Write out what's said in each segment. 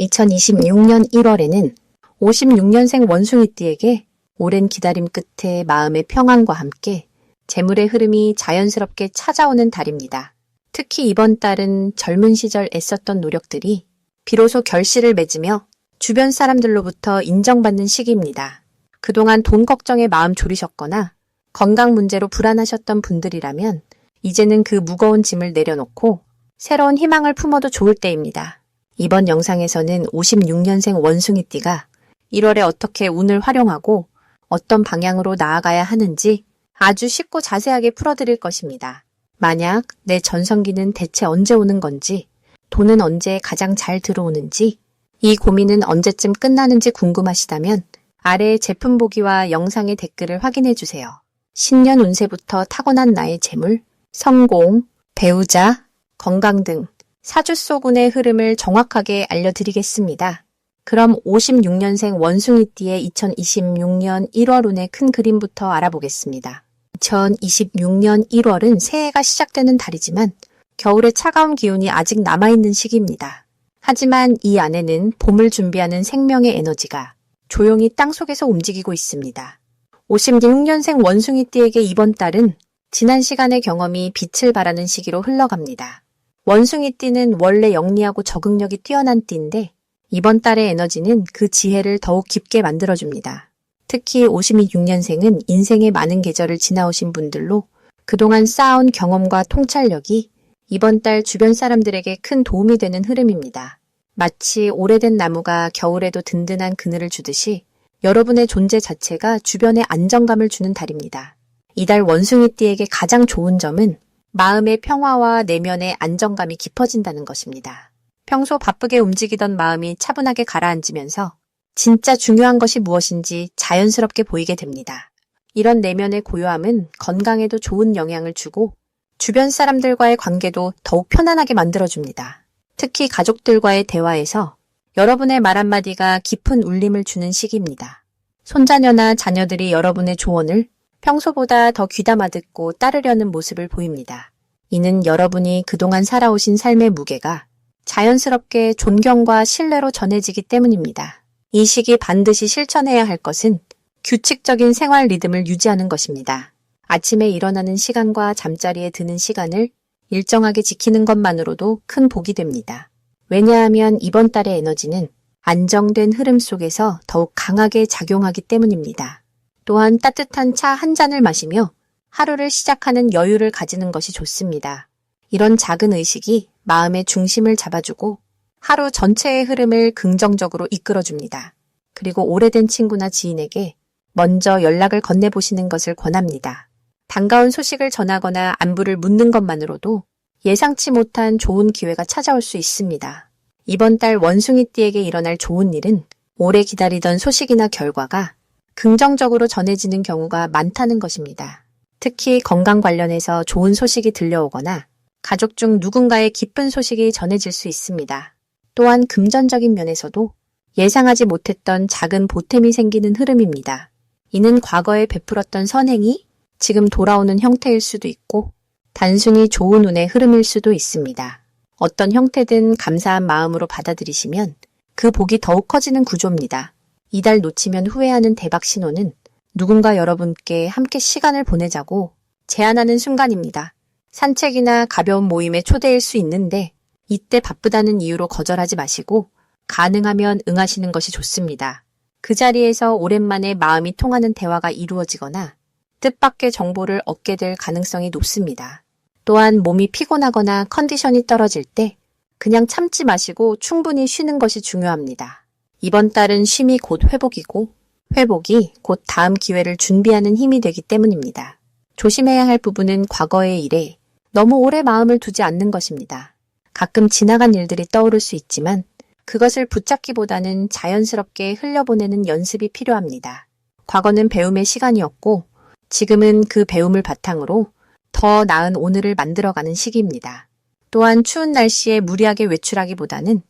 2026년 1월에는 56년생 원숭이띠에게 오랜 기다림 끝에 마음의 평안과 함께 재물의 흐름이 자연스럽게 찾아오는 달입니다. 특히 이번 달은 젊은 시절 애썼던 노력들이 비로소 결실을 맺으며 주변 사람들로부터 인정받는 시기입니다. 그동안 돈 걱정에 마음 졸이셨거나 건강 문제로 불안하셨던 분들이라면 이제는 그 무거운 짐을 내려놓고 새로운 희망을 품어도 좋을 때입니다. 이번 영상에서는 56년생 원숭이띠가 1월에 어떻게 운을 활용하고 어떤 방향으로 나아가야 하는지 아주 쉽고 자세하게 풀어드릴 것입니다. 만약 내 전성기는 대체 언제 오는 건지, 돈은 언제 가장 잘 들어오는지, 이 고민은 언제쯤 끝나는지 궁금하시다면 아래 제품 보기와 영상의 댓글을 확인해 주세요. 신년 운세부터 타고난 나의 재물, 성공, 배우자, 건강 등 사주 속 운의 흐름을 정확하게 알려드리겠습니다. 그럼 56년생 원숭이띠의 2026년 1월 운의 큰 그림부터 알아보겠습니다. 2026년 1월은 새해가 시작되는 달이지만 겨울의 차가운 기운이 아직 남아있는 시기입니다. 하지만 이 안에는 봄을 준비하는 생명의 에너지가 조용히 땅 속에서 움직이고 있습니다. 56년생 원숭이띠에게 이번 달은 지난 시간의 경험이 빛을 발하는 시기로 흘러갑니다. 원숭이 띠는 원래 영리하고 적응력이 뛰어난 띠인데 이번 달의 에너지는 그 지혜를 더욱 깊게 만들어줍니다. 특히 56년생은 인생의 많은 계절을 지나오신 분들로 그동안 쌓아온 경험과 통찰력이 이번 달 주변 사람들에게 큰 도움이 되는 흐름입니다. 마치 오래된 나무가 겨울에도 든든한 그늘을 주듯이 여러분의 존재 자체가 주변에 안정감을 주는 달입니다. 이달 원숭이띠에게 가장 좋은 점은 마음의 평화와 내면의 안정감이 깊어진다는 것입니다. 평소 바쁘게 움직이던 마음이 차분하게 가라앉으면서 진짜 중요한 것이 무엇인지 자연스럽게 보이게 됩니다. 이런 내면의 고요함은 건강에도 좋은 영향을 주고 주변 사람들과의 관계도 더욱 편안하게 만들어줍니다. 특히 가족들과의 대화에서 여러분의 말 한마디가 깊은 울림을 주는 시기입니다. 손자녀나 자녀들이 여러분의 조언을 평소보다 더 귀담아 듣고 따르려는 모습을 보입니다. 이는 여러분이 그동안 살아오신 삶의 무게가 자연스럽게 존경과 신뢰로 전해지기 때문입니다. 이 시기 반드시 실천해야 할 것은 규칙적인 생활 리듬을 유지하는 것입니다. 아침에 일어나는 시간과 잠자리에 드는 시간을 일정하게 지키는 것만으로도 큰 복이 됩니다. 왜냐하면 이번 달의 에너지는 안정된 흐름 속에서 더욱 강하게 작용하기 때문입니다. 또한 따뜻한 차 한 잔을 마시며 하루를 시작하는 여유를 가지는 것이 좋습니다. 이런 작은 의식이 마음의 중심을 잡아주고 하루 전체의 흐름을 긍정적으로 이끌어줍니다. 그리고 오래된 친구나 지인에게 먼저 연락을 건네보시는 것을 권합니다. 반가운 소식을 전하거나 안부를 묻는 것만으로도 예상치 못한 좋은 기회가 찾아올 수 있습니다. 이번 달 원숭이띠에게 일어날 좋은 일은 오래 기다리던 소식이나 결과가 긍정적으로 전해지는 경우가 많다는 것입니다. 특히 건강 관련해서 좋은 소식이 들려오거나 가족 중 누군가의 기쁜 소식이 전해질 수 있습니다. 또한 금전적인 면에서도 예상하지 못했던 작은 보탬이 생기는 흐름입니다. 이는 과거에 베풀었던 선행이 지금 돌아오는 형태일 수도 있고 단순히 좋은 운의 흐름일 수도 있습니다. 어떤 형태든 감사한 마음으로 받아들이시면 그 복이 더욱 커지는 구조입니다. 이달 놓치면 후회하는 대박 신호는 누군가 여러분께 함께 시간을 보내자고 제안하는 순간입니다. 산책이나 가벼운 모임에 초대일 수 있는데 이때 바쁘다는 이유로 거절하지 마시고 가능하면 응하시는 것이 좋습니다. 그 자리에서 오랜만에 마음이 통하는 대화가 이루어지거나 뜻밖의 정보를 얻게 될 가능성이 높습니다. 또한 몸이 피곤하거나 컨디션이 떨어질 때 그냥 참지 마시고 충분히 쉬는 것이 중요합니다. 이번 달은 쉼이 곧 회복이고 회복이 곧 다음 기회를 준비하는 힘이 되기 때문입니다. 조심해야 할 부분은 과거의 일에 너무 오래 마음을 두지 않는 것입니다. 가끔 지나간 일들이 떠오를 수 있지만 그것을 붙잡기보다는 자연스럽게 흘려보내는 연습이 필요합니다. 과거는 배움의 시간이었고 지금은 그 배움을 바탕으로 더 나은 오늘을 만들어가는 시기입니다. 또한 추운 날씨에 무리하게 외출하기보다는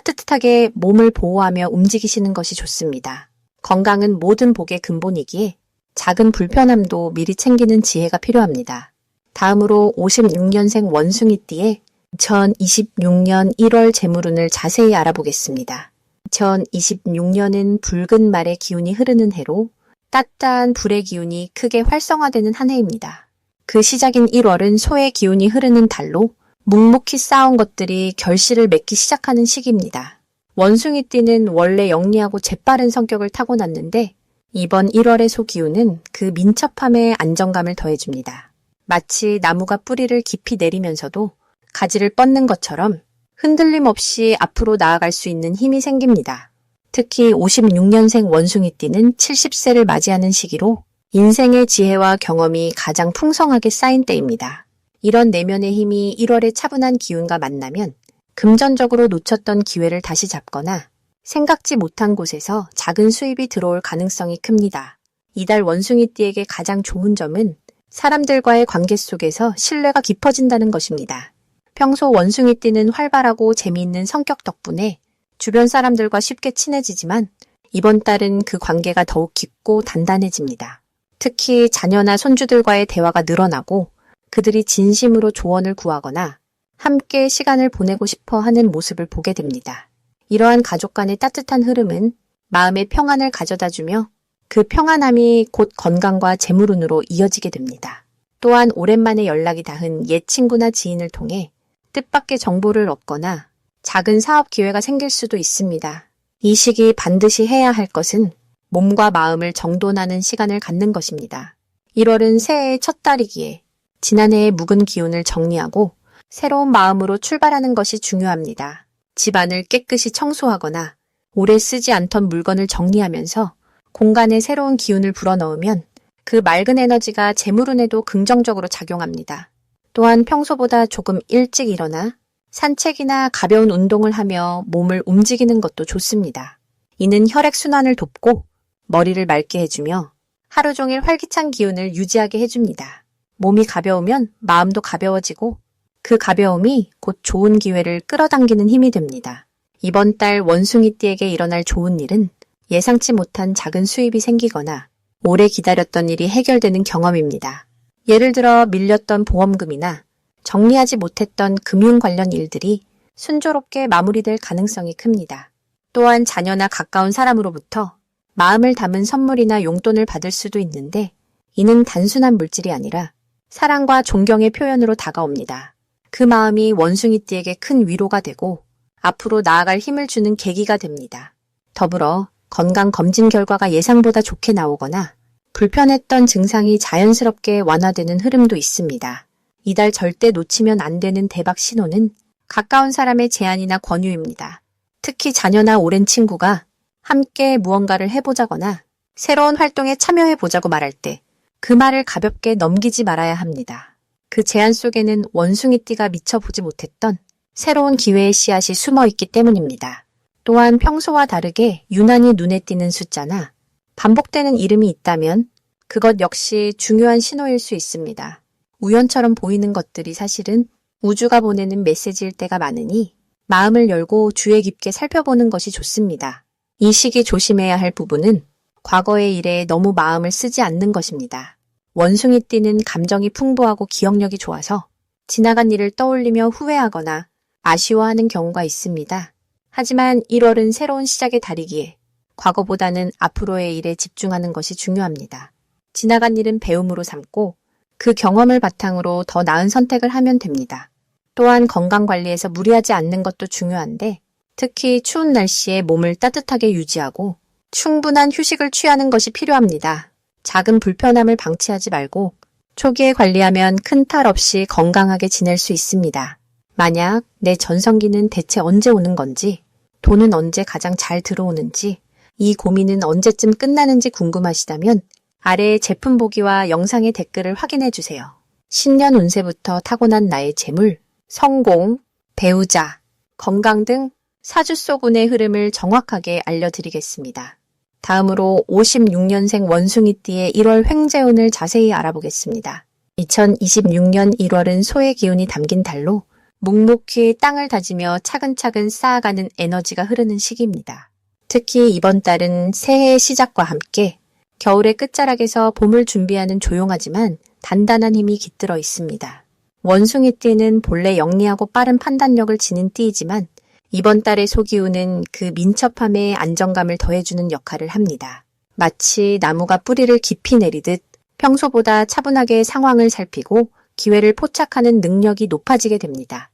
따뜻하게 몸을 보호하며 움직이시는 것이 좋습니다. 건강은 모든 복의 근본이기에 작은 불편함도 미리 챙기는 지혜가 필요합니다. 다음으로 56년생 원숭이띠의 2026년 1월 재물운을 자세히 알아보겠습니다. 2026년은 붉은 말의 기운이 흐르는 해로 따뜻한 불의 기운이 크게 활성화되는 한 해입니다. 그 시작인 1월은 소의 기운이 흐르는 달로 묵묵히 쌓아온 것들이 결실을 맺기 시작하는 시기입니다. 원숭이띠는 원래 영리하고 재빠른 성격을 타고났는데 이번 1월의 소 기운은 그 민첩함에 안정감을 더해줍니다. 마치 나무가 뿌리를 깊이 내리면서도 가지를 뻗는 것처럼 흔들림 없이 앞으로 나아갈 수 있는 힘이 생깁니다. 특히 56년생 원숭이띠는 70세를 맞이하는 시기로 인생의 지혜와 경험이 가장 풍성하게 쌓인 때입니다. 이런 내면의 힘이 1월의 차분한 기운과 만나면 금전적으로 놓쳤던 기회를 다시 잡거나 생각지 못한 곳에서 작은 수입이 들어올 가능성이 큽니다. 이달 원숭이띠에게 가장 좋은 점은 사람들과의 관계 속에서 신뢰가 깊어진다는 것입니다. 평소 원숭이띠는 활발하고 재미있는 성격 덕분에 주변 사람들과 쉽게 친해지지만 이번 달은 그 관계가 더욱 깊고 단단해집니다. 특히 자녀나 손주들과의 대화가 늘어나고 그들이 진심으로 조언을 구하거나 함께 시간을 보내고 싶어 하는 모습을 보게 됩니다. 이러한 가족 간의 따뜻한 흐름은 마음의 평안을 가져다 주며 그 평안함이 곧 건강과 재물운으로 이어지게 됩니다. 또한 오랜만에 연락이 닿은 옛 친구나 지인을 통해 뜻밖의 정보를 얻거나 작은 사업 기회가 생길 수도 있습니다. 이 시기 반드시 해야 할 것은 몸과 마음을 정돈하는 시간을 갖는 것입니다. 1월은 새해의 첫 달이기에 지난해의 묵은 기운을 정리하고 새로운 마음으로 출발하는 것이 중요합니다. 집안을 깨끗이 청소하거나 오래 쓰지 않던 물건을 정리하면서 공간에 새로운 기운을 불어넣으면 그 맑은 에너지가 재물운에도 긍정적으로 작용합니다. 또한 평소보다 조금 일찍 일어나 산책이나 가벼운 운동을 하며 몸을 움직이는 것도 좋습니다. 이는 혈액순환을 돕고 머리를 맑게 해주며 하루 종일 활기찬 기운을 유지하게 해줍니다. 몸이 가벼우면 마음도 가벼워지고 그 가벼움이 곧 좋은 기회를 끌어당기는 힘이 됩니다. 이번 달 원숭이띠에게 일어날 좋은 일은 예상치 못한 작은 수입이 생기거나 오래 기다렸던 일이 해결되는 경험입니다. 예를 들어 밀렸던 보험금이나 정리하지 못했던 금융 관련 일들이 순조롭게 마무리될 가능성이 큽니다. 또한 자녀나 가까운 사람으로부터 마음을 담은 선물이나 용돈을 받을 수도 있는데 이는 단순한 물질이 아니라 사랑과 존경의 표현으로 다가옵니다. 그 마음이 원숭이띠에게 큰 위로가 되고 앞으로 나아갈 힘을 주는 계기가 됩니다. 더불어 건강 검진 결과가 예상보다 좋게 나오거나 불편했던 증상이 자연스럽게 완화되는 흐름도 있습니다. 이달 절대 놓치면 안 되는 대박 신호는 가까운 사람의 제안이나 권유입니다. 특히 자녀나 오랜 친구가 함께 무언가를 해보자거나 새로운 활동에 참여해보자고 말할 때 그 말을 가볍게 넘기지 말아야 합니다. 그 제안 속에는 원숭이띠가 미처 보지 못했던 새로운 기회의 씨앗이 숨어 있기 때문입니다. 또한 평소와 다르게 유난히 눈에 띄는 숫자나 반복되는 이름이 있다면 그것 역시 중요한 신호일 수 있습니다. 우연처럼 보이는 것들이 사실은 우주가 보내는 메시지일 때가 많으니 마음을 열고 주의 깊게 살펴보는 것이 좋습니다. 이 시기 조심해야 할 부분은 과거의 일에 너무 마음을 쓰지 않는 것입니다. 원숭이 띠는 감정이 풍부하고 기억력이 좋아서 지나간 일을 떠올리며 후회하거나 아쉬워하는 경우가 있습니다. 하지만 1월은 새로운 시작의 달이기에 과거보다는 앞으로의 일에 집중하는 것이 중요합니다. 지나간 일은 배움으로 삼고 그 경험을 바탕으로 더 나은 선택을 하면 됩니다. 또한 건강 관리에서 무리하지 않는 것도 중요한데 특히 추운 날씨에 몸을 따뜻하게 유지하고 충분한 휴식을 취하는 것이 필요합니다. 작은 불편함을 방치하지 말고 초기에 관리하면 큰 탈 없이 건강하게 지낼 수 있습니다. 만약 내 전성기는 대체 언제 오는 건지, 돈은 언제 가장 잘 들어오는지, 이 고민은 언제쯤 끝나는지 궁금하시다면 아래의 제품 보기와 영상의 댓글을 확인해 주세요. 신년 운세부터 타고난 나의 재물, 성공, 배우자, 건강 등 사주 속 운의 흐름을 정확하게 알려드리겠습니다. 다음으로 56년생 원숭이띠의 1월 횡재운을 자세히 알아보겠습니다. 2026년 1월은 소의 기운이 담긴 달로 묵묵히 땅을 다지며 차근차근 쌓아가는 에너지가 흐르는 시기입니다. 특히 이번 달은 새해의 시작과 함께 겨울의 끝자락에서 봄을 준비하는 조용하지만 단단한 힘이 깃들어 있습니다. 원숭이띠는 본래 영리하고 빠른 판단력을 지닌 띠이지만 이번 달의 소기운은 그 민첩함에 안정감을 더해주는 역할을 합니다. 마치 나무가 뿌리를 깊이 내리듯 평소보다 차분하게 상황을 살피고 기회를 포착하는 능력이 높아지게 됩니다.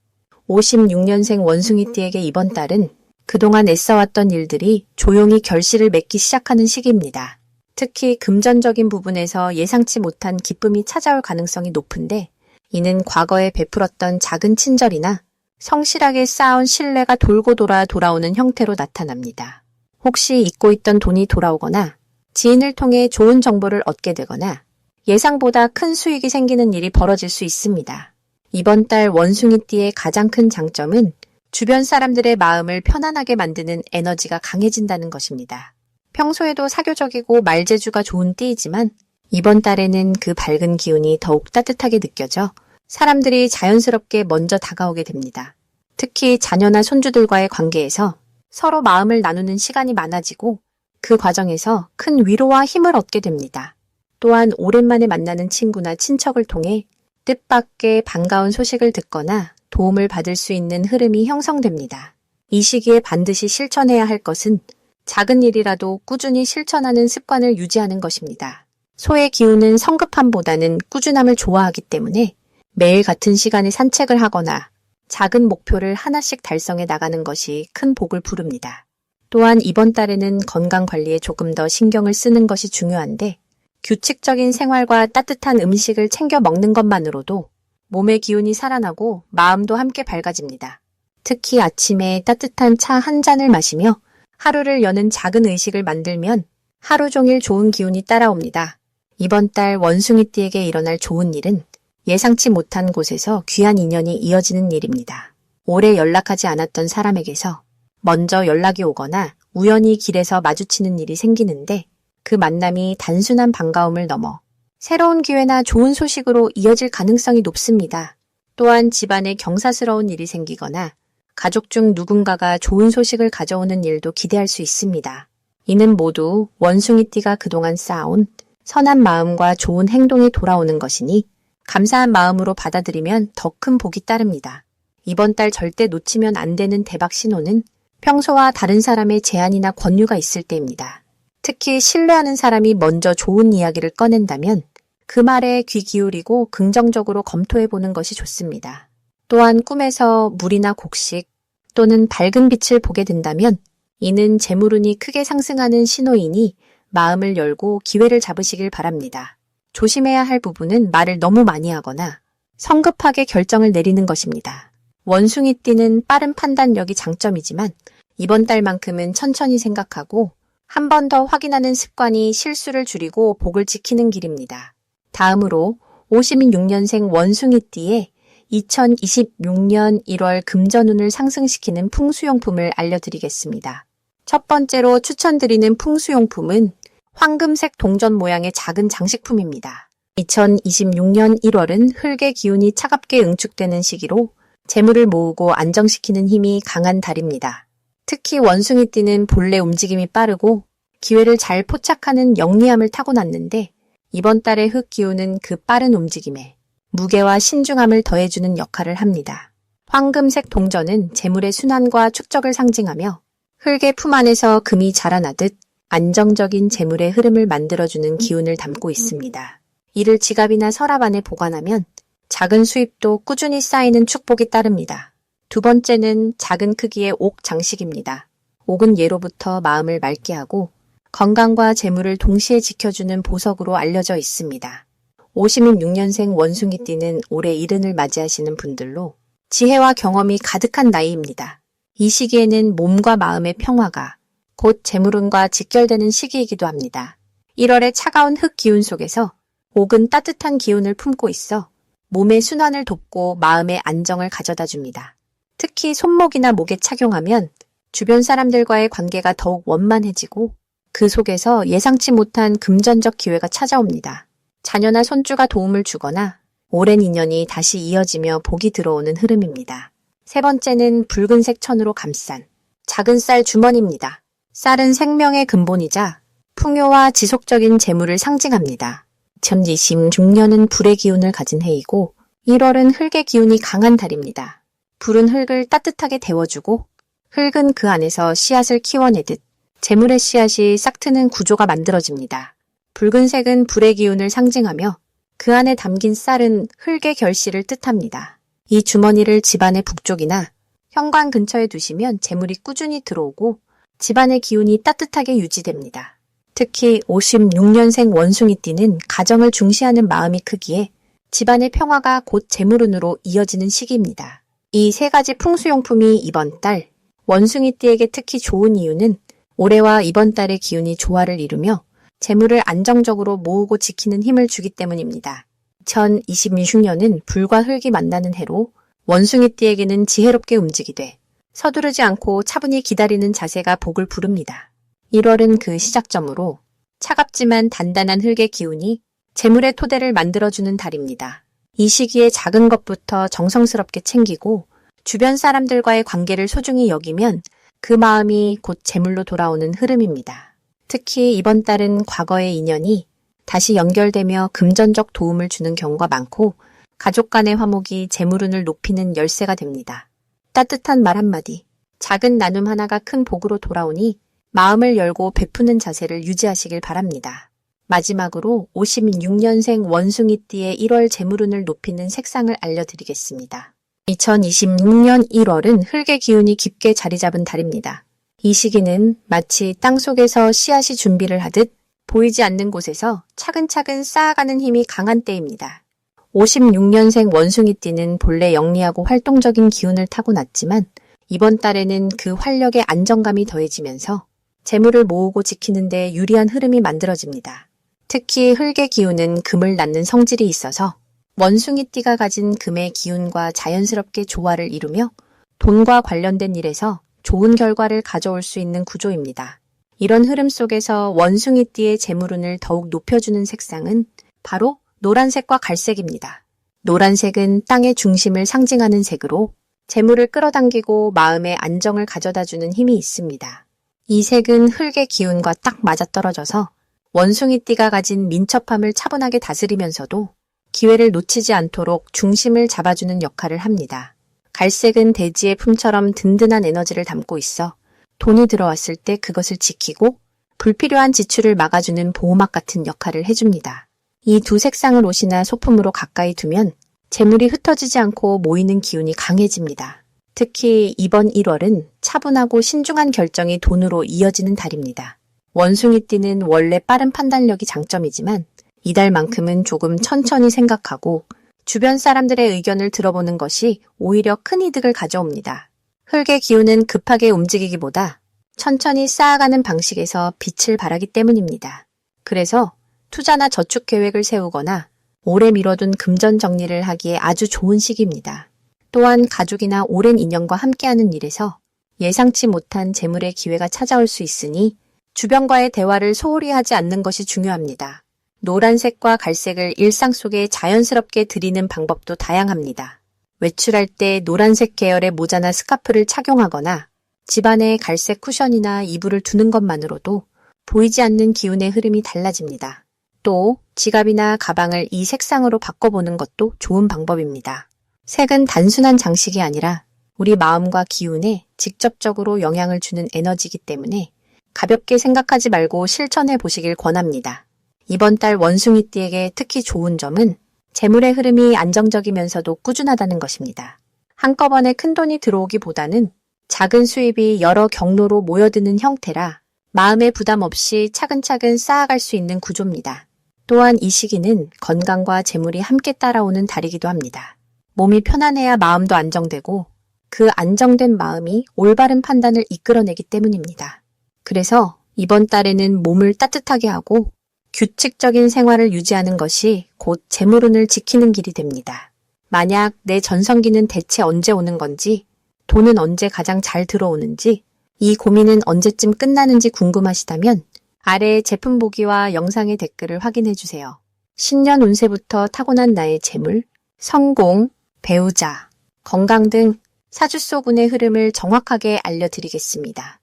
56년생 원숭이띠에게 이번 달은 그동안 애써왔던 일들이 조용히 결실을 맺기 시작하는 시기입니다. 특히 금전적인 부분에서 예상치 못한 기쁨이 찾아올 가능성이 높은데 이는 과거에 베풀었던 작은 친절이나 성실하게 쌓아온 신뢰가 돌고 돌아 돌아오는 형태로 나타납니다. 혹시 잊고 있던 돈이 돌아오거나 지인을 통해 좋은 정보를 얻게 되거나 예상보다 큰 수익이 생기는 일이 벌어질 수 있습니다. 이번 달 원숭이띠의 가장 큰 장점은 주변 사람들의 마음을 편안하게 만드는 에너지가 강해진다는 것입니다. 평소에도 사교적이고 말재주가 좋은 띠이지만 이번 달에는 그 밝은 기운이 더욱 따뜻하게 느껴져 사람들이 자연스럽게 먼저 다가오게 됩니다. 특히 자녀나 손주들과의 관계에서 서로 마음을 나누는 시간이 많아지고 그 과정에서 큰 위로와 힘을 얻게 됩니다. 또한 오랜만에 만나는 친구나 친척을 통해 뜻밖의 반가운 소식을 듣거나 도움을 받을 수 있는 흐름이 형성됩니다. 이 시기에 반드시 실천해야 할 것은 작은 일이라도 꾸준히 실천하는 습관을 유지하는 것입니다. 소의 기운은 성급함보다는 꾸준함을 좋아하기 때문에 매일 같은 시간에 산책을 하거나 작은 목표를 하나씩 달성해 나가는 것이 큰 복을 부릅니다. 또한 이번 달에는 건강 관리에 조금 더 신경을 쓰는 것이 중요한데 규칙적인 생활과 따뜻한 음식을 챙겨 먹는 것만으로도 몸의 기운이 살아나고 마음도 함께 밝아집니다. 특히 아침에 따뜻한 차 한 잔을 마시며 하루를 여는 작은 의식을 만들면 하루 종일 좋은 기운이 따라옵니다. 이번 달 원숭이띠에게 일어날 좋은 일은 예상치 못한 곳에서 귀한 인연이 이어지는 일입니다. 오래 연락하지 않았던 사람에게서 먼저 연락이 오거나 우연히 길에서 마주치는 일이 생기는데 그 만남이 단순한 반가움을 넘어 새로운 기회나 좋은 소식으로 이어질 가능성이 높습니다. 또한 집안에 경사스러운 일이 생기거나 가족 중 누군가가 좋은 소식을 가져오는 일도 기대할 수 있습니다. 이는 모두 원숭이띠가 그동안 쌓아온 선한 마음과 좋은 행동이 돌아오는 것이니 감사한 마음으로 받아들이면 더 큰 복이 따릅니다. 이번 달 절대 놓치면 안 되는 대박 신호는 평소와 다른 사람의 제안이나 권유가 있을 때입니다. 특히 신뢰하는 사람이 먼저 좋은 이야기를 꺼낸다면 그 말에 귀 기울이고 긍정적으로 검토해 보는 것이 좋습니다. 또한 꿈에서 물이나 곡식 또는 밝은 빛을 보게 된다면 이는 재물운이 크게 상승하는 신호이니 마음을 열고 기회를 잡으시길 바랍니다. 조심해야 할 부분은 말을 너무 많이 하거나 성급하게 결정을 내리는 것입니다. 원숭이 띠는 빠른 판단력이 장점이지만 이번 달만큼은 천천히 생각하고 한 번 더 확인하는 습관이 실수를 줄이고 복을 지키는 길입니다. 다음으로 56년생 원숭이 띠의 2026년 1월 금전운을 상승시키는 풍수용품을 알려드리겠습니다. 첫 번째로 추천드리는 풍수용품은 황금색 동전 모양의 작은 장식품입니다. 2026년 1월은 흙의 기운이 차갑게 응축되는 시기로 재물을 모으고 안정시키는 힘이 강한 달입니다. 특히 원숭이 띠는 본래 움직임이 빠르고 기회를 잘 포착하는 영리함을 타고났는데 이번 달의 흙 기운은 그 빠른 움직임에 무게와 신중함을 더해주는 역할을 합니다. 황금색 동전은 재물의 순환과 축적을 상징하며 흙의 품 안에서 금이 자라나듯 안정적인 재물의 흐름을 만들어주는 기운을 담고 있습니다. 이를 지갑이나 서랍 안에 보관하면 작은 수입도 꾸준히 쌓이는 축복이 따릅니다. 두 번째는 작은 크기의 옥 장식입니다. 옥은 예로부터 마음을 맑게 하고 건강과 재물을 동시에 지켜주는 보석으로 알려져 있습니다. 56년생 원숭이 띠는 올해 이른을 맞이하시는 분들로 지혜와 경험이 가득한 나이입니다. 이 시기에는 몸과 마음의 평화가 곧 재물운과 직결되는 시기이기도 합니다. 1월의 차가운 흙 기운 속에서 옥은 따뜻한 기운을 품고 있어 몸의 순환을 돕고 마음의 안정을 가져다 줍니다. 특히 손목이나 목에 착용하면 주변 사람들과의 관계가 더욱 원만해지고 그 속에서 예상치 못한 금전적 기회가 찾아옵니다. 자녀나 손주가 도움을 주거나 오랜 인연이 다시 이어지며 복이 들어오는 흐름입니다. 세 번째는 붉은색 천으로 감싼 작은 쌀 주머니입니다. 쌀은 생명의 근본이자 풍요와 지속적인 재물을 상징합니다. 2026년은 불의 기운을 가진 해이고 1월은 흙의 기운이 강한 달입니다. 불은 흙을 따뜻하게 데워주고 흙은 그 안에서 씨앗을 키워내듯 재물의 씨앗이 싹트는 구조가 만들어집니다. 붉은색은 불의 기운을 상징하며 그 안에 담긴 쌀은 흙의 결실을 뜻합니다. 이 주머니를 집안의 북쪽이나 현관 근처에 두시면 재물이 꾸준히 들어오고 집안의 기운이 따뜻하게 유지됩니다. 특히 56년생 원숭이띠는 가정을 중시하는 마음이 크기에 집안의 평화가 곧 재물운으로 이어지는 시기입니다. 이 세 가지 풍수용품이 이번 달 원숭이띠에게 특히 좋은 이유는 올해와 이번 달의 기운이 조화를 이루며 재물을 안정적으로 모으고 지키는 힘을 주기 때문입니다. 2026년은 불과 흙이 만나는 해로 원숭이띠에게는 지혜롭게 움직이되 서두르지 않고 차분히 기다리는 자세가 복을 부릅니다. 1월은 그 시작점으로 차갑지만 단단한 흙의 기운이 재물의 토대를 만들어주는 달입니다. 이 시기에 작은 것부터 정성스럽게 챙기고 주변 사람들과의 관계를 소중히 여기면 그 마음이 곧 재물로 돌아오는 흐름입니다. 특히 이번 달은 과거의 인연이 다시 연결되며 금전적 도움을 주는 경우가 많고 가족 간의 화목이 재물운을 높이는 열쇠가 됩니다. 따뜻한 말 한마디, 작은 나눔 하나가 큰 복으로 돌아오니 마음을 열고 베푸는 자세를 유지하시길 바랍니다. 마지막으로 56년생 원숭이띠의 1월 재물운을 높이는 색상을 알려드리겠습니다. 2026년 1월은 흙의 기운이 깊게 자리 잡은 달입니다. 이 시기는 마치 땅 속에서 씨앗이 준비를 하듯 보이지 않는 곳에서 차근차근 쌓아가는 힘이 강한 때입니다. 56년생 원숭이띠는 본래 영리하고 활동적인 기운을 타고났지만 이번 달에는 그 활력의 안정감이 더해지면서 재물을 모으고 지키는 데 유리한 흐름이 만들어집니다. 특히 흙의 기운은 금을 낳는 성질이 있어서 원숭이띠가 가진 금의 기운과 자연스럽게 조화를 이루며 돈과 관련된 일에서 좋은 결과를 가져올 수 있는 구조입니다. 이런 흐름 속에서 원숭이띠의 재물운을 더욱 높여주는 색상은 바로 노란색과 갈색입니다. 노란색은 땅의 중심을 상징하는 색으로 재물을 끌어당기고 마음의 안정을 가져다주는 힘이 있습니다. 이 색은 흙의 기운과 딱 맞아떨어져서 원숭이띠가 가진 민첩함을 차분하게 다스리면서도 기회를 놓치지 않도록 중심을 잡아주는 역할을 합니다. 갈색은 대지의 품처럼 든든한 에너지를 담고 있어 돈이 들어왔을 때 그것을 지키고 불필요한 지출을 막아주는 보호막 같은 역할을 해줍니다. 이 두 색상을 옷이나 소품으로 가까이 두면 재물이 흩어지지 않고 모이는 기운이 강해집니다. 특히 이번 1월은 차분하고 신중한 결정이 돈으로 이어지는 달입니다. 원숭이 띠는 원래 빠른 판단력이 장점이지만 이달만큼은 조금 천천히 생각하고 주변 사람들의 의견을 들어보는 것이 오히려 큰 이득을 가져옵니다. 흙의 기운은 급하게 움직이기보다 천천히 쌓아가는 방식에서 빛을 발하기 때문입니다. 그래서 투자나 저축 계획을 세우거나 오래 미뤄둔 금전 정리를 하기에 아주 좋은 시기입니다. 또한 가족이나 오랜 인연과 함께하는 일에서 예상치 못한 재물의 기회가 찾아올 수 있으니 주변과의 대화를 소홀히 하지 않는 것이 중요합니다. 노란색과 갈색을 일상 속에 자연스럽게 드리는 방법도 다양합니다. 외출할 때 노란색 계열의 모자나 스카프를 착용하거나 집안에 갈색 쿠션이나 이불을 두는 것만으로도 보이지 않는 기운의 흐름이 달라집니다. 또 지갑이나 가방을 이 색상으로 바꿔보는 것도 좋은 방법입니다. 색은 단순한 장식이 아니라 우리 마음과 기운에 직접적으로 영향을 주는 에너지이기 때문에 가볍게 생각하지 말고 실천해 보시길 권합니다. 이번 달 원숭이띠에게 특히 좋은 점은 재물의 흐름이 안정적이면서도 꾸준하다는 것입니다. 한꺼번에 큰 돈이 들어오기보다는 작은 수입이 여러 경로로 모여드는 형태라 마음의 부담 없이 차근차근 쌓아갈 수 있는 구조입니다. 또한 이 시기는 건강과 재물이 함께 따라오는 달이기도 합니다. 몸이 편안해야 마음도 안정되고 그 안정된 마음이 올바른 판단을 이끌어내기 때문입니다. 그래서 이번 달에는 몸을 따뜻하게 하고 규칙적인 생활을 유지하는 것이 곧 재물운을 지키는 길이 됩니다. 만약 내 전성기는 대체 언제 오는 건지, 돈은 언제 가장 잘 들어오는지, 이 고민은 언제쯤 끝나는지 궁금하시다면 아래 제품 보기와 영상의 댓글을 확인해 주세요. 신년 운세부터 타고난 나의 재물, 성공, 배우자, 건강 등 사주 속 운의 흐름을 정확하게 알려드리겠습니다.